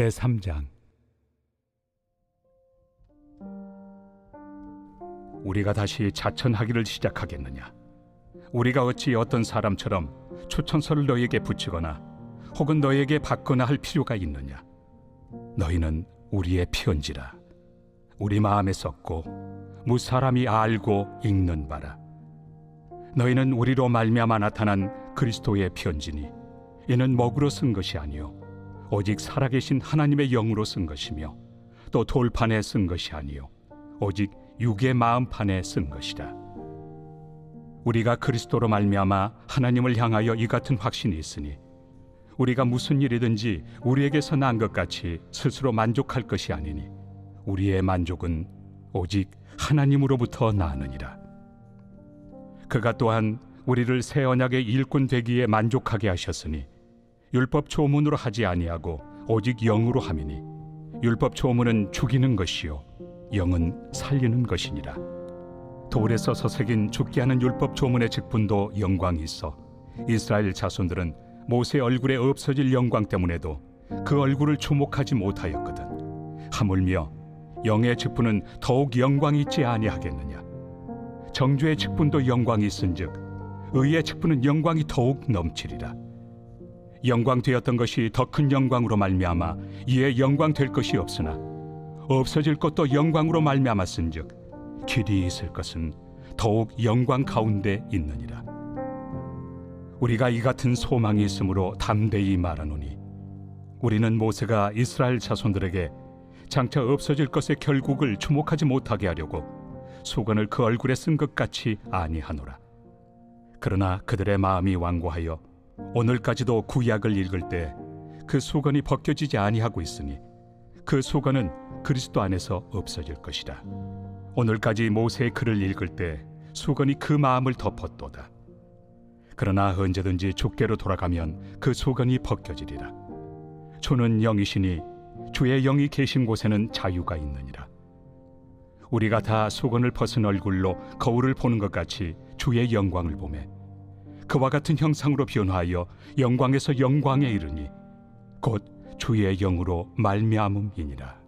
제3장. 우리가 다시 자천하기를 시작하겠느냐? 우리가 어찌 어떤 사람처럼 추천서를 너에게 붙이거나 혹은 너에게 받거나 할 필요가 있느냐? 너희는 우리의 편지라. 우리 마음에 썼고 무사람이 알고 읽는 바라. 너희는 우리로 말미암아 나타난 그리스도의 편지니 이는 먹으로 쓴 것이 아니요 오직 살아계신 하나님의 영으로 쓴 것이며 또 돌판에 쓴 것이 아니요 오직 육의 마음판에 쓴 것이라. 우리가 그리스도로 말미암아 하나님을 향하여 이 같은 확신이 있으니 우리가 무슨 일이든지 우리에게서 난 것 같이 스스로 만족할 것이 아니니 우리의 만족은 오직 하나님으로부터 나느니라. 그가 또한 우리를 새 언약의 일꾼 되기에 만족하게 하셨으니 율법 조문으로 하지 아니하고 오직 영으로 함이니 율법 조문은 죽이는 것이요 영은 살리는 것이니라. 돌에 써서 새긴 죽게 하는 율법 조문의 직분도 영광이 있어 이스라엘 자손들은 모세 얼굴에 없어질 영광 때문에도 그 얼굴을 주목하지 못하였거든. 하물며 영의 직분은 더욱 영광이 있지 아니하겠느냐? 정죄의 직분도 영광이 있은즉 의의 직분은 영광이 더욱 넘치리라 영광 되었던 것이 더 큰 영광으로 말미암아 이에 영광 될 것이 없으나 없어질 것도 영광으로 말미암았은즉 길이 있을 것은 더욱 영광 가운데 있느니라. 우리가 이 같은 소망이 있으므로 담대히 말하노니 우리는 모세가 이스라엘 자손들에게 장차 없어질 것의 결국을 주목하지 못하게 하려고 수건을 그 얼굴에 쓴 것 같이 아니하노라. 그러나 그들의 마음이 완고하여 오늘까지도 구약을 읽을 때그 수건이 벗겨지지 아니하고 있으니 그 수건은 그리스도 안에서 없어질 것이라 오늘까지 모세의 글을 읽을 때 수건이 그 마음을 덮었도다. 그러나 언제든지 주께로 돌아가면 그 수건이 벗겨지리라. 주는 영이시니 주의 영이 계신 곳에는 자유가 있느니라. 우리가 다 수건을 벗은 얼굴로 거울을 보는 것 같이 주의 영광을 보매 그와 같은 형상으로 변화하여 영광에서 영광에 이르니 곧 주의 영으로 말미암음이니라.